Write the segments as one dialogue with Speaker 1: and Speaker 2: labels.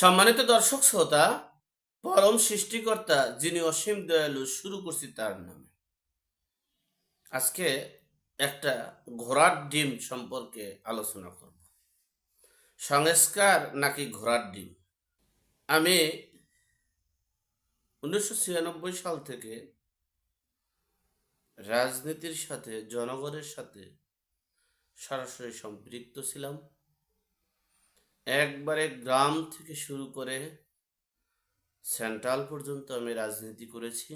Speaker 1: সম্মানিত দর্শক শ্রোতা, পরম সৃষ্টিকর্তা যিনি অসীম দয়ালু শুরু করছি তার নামে। আজকে একটা ঘোড়ার ডিম সম্পর্কে আলোচনা করব। সংস্কার নাকি ঘোড়ার ডিম? আমি উনিশশো ছিয়ানব্বই সাল থেকে রাজনীতির সাথে, জনগণের সাথে সরাসরি সম্পৃক্ত ছিলাম। একবারে গ্রাম থেকে শুরু করে সেন্ট্রাল পর্যন্ত আমি রাজনীতি করেছি।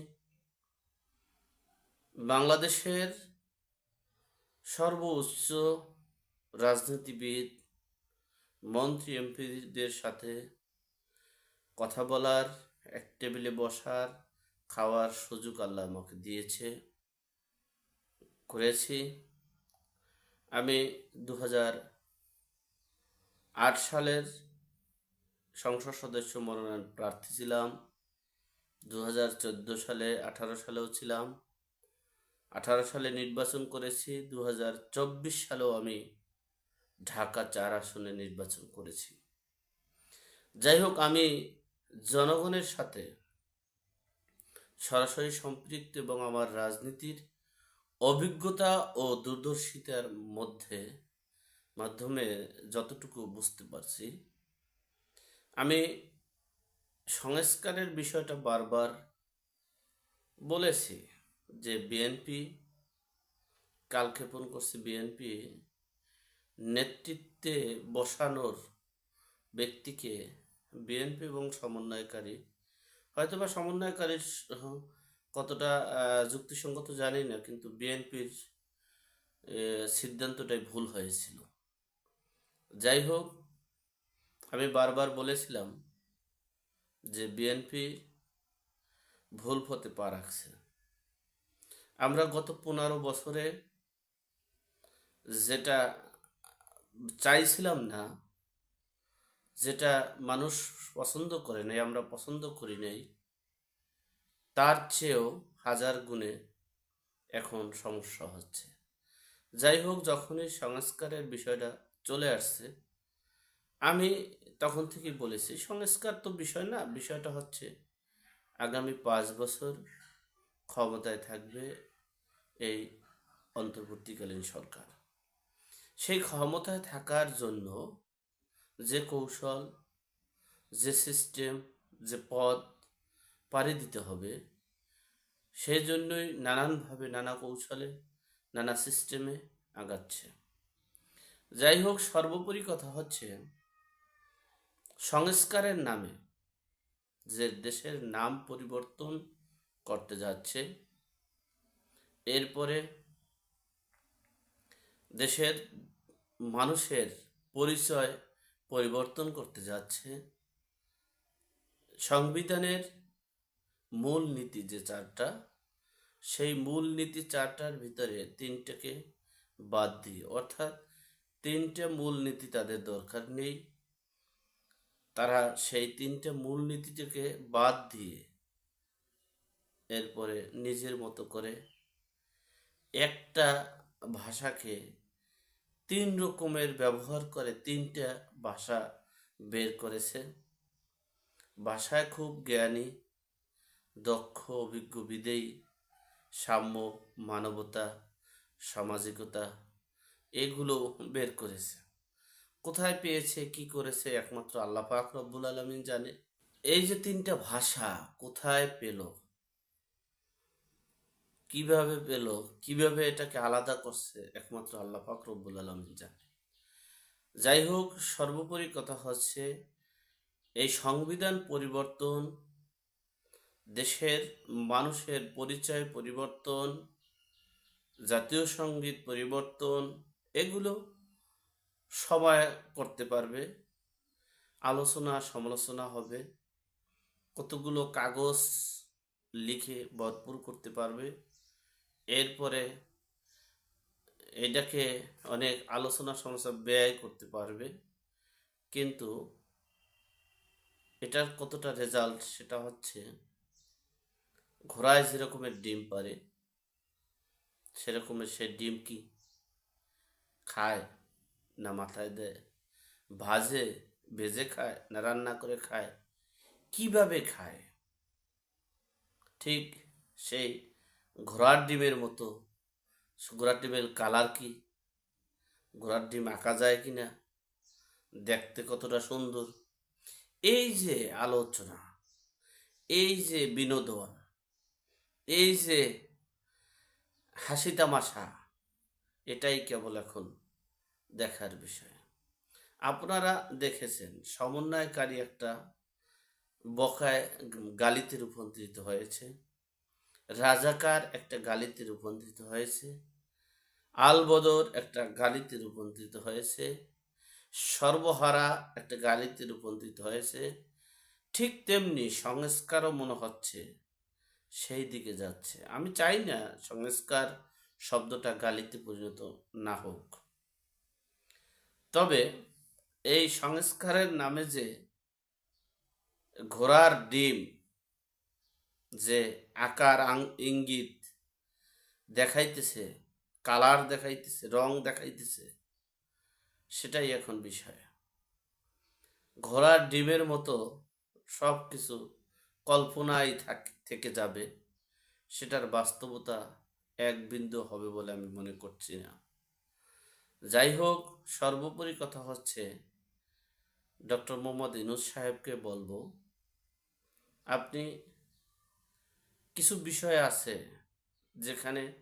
Speaker 1: বাংলাদেশের সর্বোচ্চ রাজনীতিবিদ, মন্ত্রী, এমপিদের সাথে কথা বলার, এক টেবিলে বসার, খাওয়ার সুযোগ আল্লাহ আমাকে দিয়েছে, করেছি। আমি দু হাজার আট সালের সংসদ সদস্য মনোনয়ন প্রার্থী ছিলাম। দু হাজার চোদ্দ সালে, আঠারো সালেও ছিলাম। আঠারো সালে নির্বাচন করেছি। দু হাজার চব্বিশ সালেও আমি ঢাকা চার আসনে নির্বাচন করেছি। যাই হোক, আমি জনগণের সাথে সরাসরি সম্পৃক্ত এবং আমার রাজনীতির অভিজ্ঞতা ও দূরদর্শিতার মধ্যে মাধ্যমে যতটুকু বুঝতে পারছি। আমি সংস্কারের বিষয়টা বারবার বলেছি যে বিএনপি কালক্ষেপণ করছে বিএনপি, নেতৃত্বে বসানোর ব্যক্তিকে বিএনপি এবং সমন্বয়কারী, হয়তোবা সমন্বয়কারীর স- কতটা যুক্তিসঙ্গত জানি না, কিন্তু বিএনপির সিদ্ধান্তটাই ভুল হয়েছিল। যাই হোক আমি বারবার বলেছিলাম যে বিএনপি ভুল পথে পা রাখছে। আমরা গত পনেরো বছরে যেটা চাইছিলাম না, যেটা মানুষ পছন্দ করে নাই, আমরা পছন্দ করি নাই, তার চেয়েও হাজার গুণে এখন সমস্যা হচ্ছে। যাই হোক যখনই সংস্কারের বিষয়টা চলে আসছে। আমি তখন থেকেই বলেছি, সংস্কার তো বিষয় না, বিষয়টা হচ্ছে আগামী পাঁচ বছর ক্ষমতায় থাকবে এই অন্তর্বর্তীকালীন সরকার। সেই ক্ষমতায় থাকার জন্য যে কৌশল, যে সিস্টেম, যে পদ পাড়ি দিতে হবে, সেই জন্যই নানানভাবে নানা কৌশলে, নানা সিস্টেমে আগাচ্ছে। যাই হোক সর্বোপরি কথা হচ্ছে সংস্কারের নামে যে দেশের নাম পরিবর্তন করতে যাচ্ছে, এরপরে দেশের মানুষের পরিচয় পরিবর্তন করতে যাচ্ছে। সংবিধানের মূল নীতি যে চারটা, সেই মূল নীতি চারটার ভিতরে তিনটাকে বাদ দিয়ে, অর্থাৎ তিনটে মূল নীতি তাদের দরকার নেই। তারা সেই তিনটে মূল নীতিটাকে বাদ দিয়ে এরপরে নিজের মতো করে একটা ভাষাকে তিন রকমের ব্যবহার করে তিনটা ভাষা বের করেছে। ভাষায় খুব জ্ঞানী, দক্ষ, অভিজ্ঞ, বিদেয়ী, সাম্য, মানবতা, সামাজিকতা এগুলো বের করেছে। কোথায় পেয়েছে, কি করেছে, একমাত্র আল্লাহ পাক রব্বুল আলমিন জানে। এই যে তিনটা ভাষা, কোথায় পেল? কীভাবে পেল? কীভাবে এটাকে আলাদা করছে? একমাত্র আল্লাহ পাক রব্বুল আলমিন জানে। যাই হোক, সর্বোপরি কথা হচ্ছে, এই সংবিধান পরিবর্তন, দেশের মানুষের পরিচয় পরিবর্তন, জাতীয় সংগীত পরিবর্তন এগুলো সময় করতে পারবে। আলোচনা, সমালোচনা হবে। কতগুলো কাগজ লিখে ভরপুর করতে পারবে। এরপরে এটাকে অনেক আলোচনা সমস্যা ব্যয় করতে পারবে। কিন্তু এটার কতটা রেজাল্ট সেটা হচ্ছে, ঘোড়ায় যেরকমের ডিম পারে, সেরকমের সে ডিম কি খায়, না মাথায় দেয়। ভাজে, ভেজে খায়, না রান্না করে খায়, কীভাবে খায়? ঠিক সেই ঘোড়ার ডিমের মতো। ঘোড়ার ডিমের কালার কি? ঘোড়ার ডিম আঁকা যায় কি না? দেখতে কতটা সুন্দর। এই যে আলোচনা, এই যে বিনোদন, এই যে হাসি তামাশা এটাই কেবল এখন দেখার বিষয়। আপনারা দেখেছেন, সমন্বয়কারী একটা বকায় গালিতে রূপান্তরিত হয়েছে। রাজাকার একটা গালিতে রূপান্তরিত হয়েছে। আলবদর একটা গালিতে রূপান্তরিত হয়েছে। সর্বহারা একটা গালিতে রূপান্তরিত হয়েছে। ঠিক তেমনি সংস্কারও মনে হচ্ছে, সেই দিকে যাচ্ছে। আমি চাই না সংস্কার শব্দটা গালিতে পরিণত না হোক। তবে এই সংস্কারের নামে যে ঘোড়ার ডিম যে আকার ইঙ্গিত দেখাইতেছে, কালার দেখাইতেছে, রং দেখাইতেছে, সেটাই এখন বিষয়। ঘোড়ার ডিমের মতো সব কিছু কল্পনায় থেকে যাবে, সেটার বাস্তবতা এক বিন্দু হবে বলে আমি মনে করছি না। যাই হোক সর্বোপরি কথা হচ্ছে, ডক্টর মোহাম্মদ ইনুস সাহেবকে বলব, আপনি কিছু বিষয় আছে যেখানে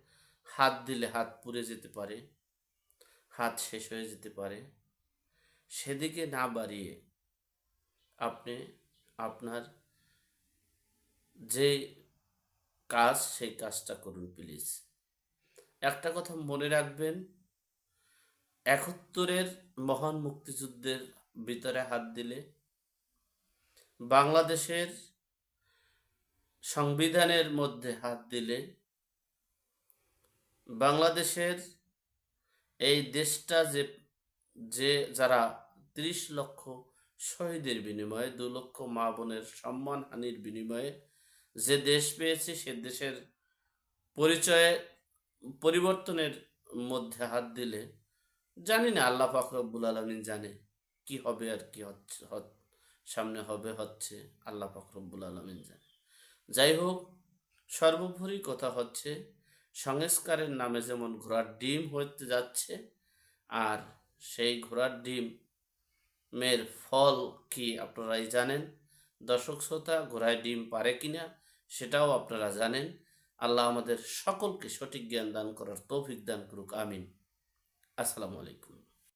Speaker 1: হাত দিলে হাত পুড়ে যেতে পারে, হাত শেষ হয়ে যেতে পারে, সেদিকে না বাড়িয়ে আপনি আপনার যে কাজ, সেই কাজটা করুন, প্লিজ। একটা কথা মনে রাখবেন, একাত্তরের মহান মুক্তিযুদ্ধের ভিতরে হাত দিলে বাংলাদেশের সংবিধানের মধ্যে হাত দিলে বাংলাদেশের এই দেশটা যে যে যারা ত্রিশ লক্ষ শহীদের বিনিময়ে, দু লক্ষ মা বোনের সম্মানহানির বিনিময়ে যে দেশ পেয়েছে, সে দেশের পরিচয়ে, পরিবর্তনের মধ্যে হাত দিলে, জানি না, আল্লাহ পাক রব্বুল আলমিন জানে কি হবে আর কি হচ্ছে সামনে হবে, হচ্ছে, আল্লাহ পাক রব্বুল আলমিন জানে। যাই হোক, সর্বোপরি কথা হচ্ছে, সংস্কারের নামে যেমন ঘোড়ার ডিম হতে যাচ্ছে, আর সেই ঘোড়ার ডিম মের ফল কি আপনারাই জানেন? দর্শক, শ্রোতা, ঘোড়ায় ডিম পারে কিনা? সেটাও আপনারা জানেন। আল্লাহ আমাদের সকলকে সঠিক জ্ঞান দান করার তৌফিক দান করুক, আমিন। আসসালামু আলাইকুম।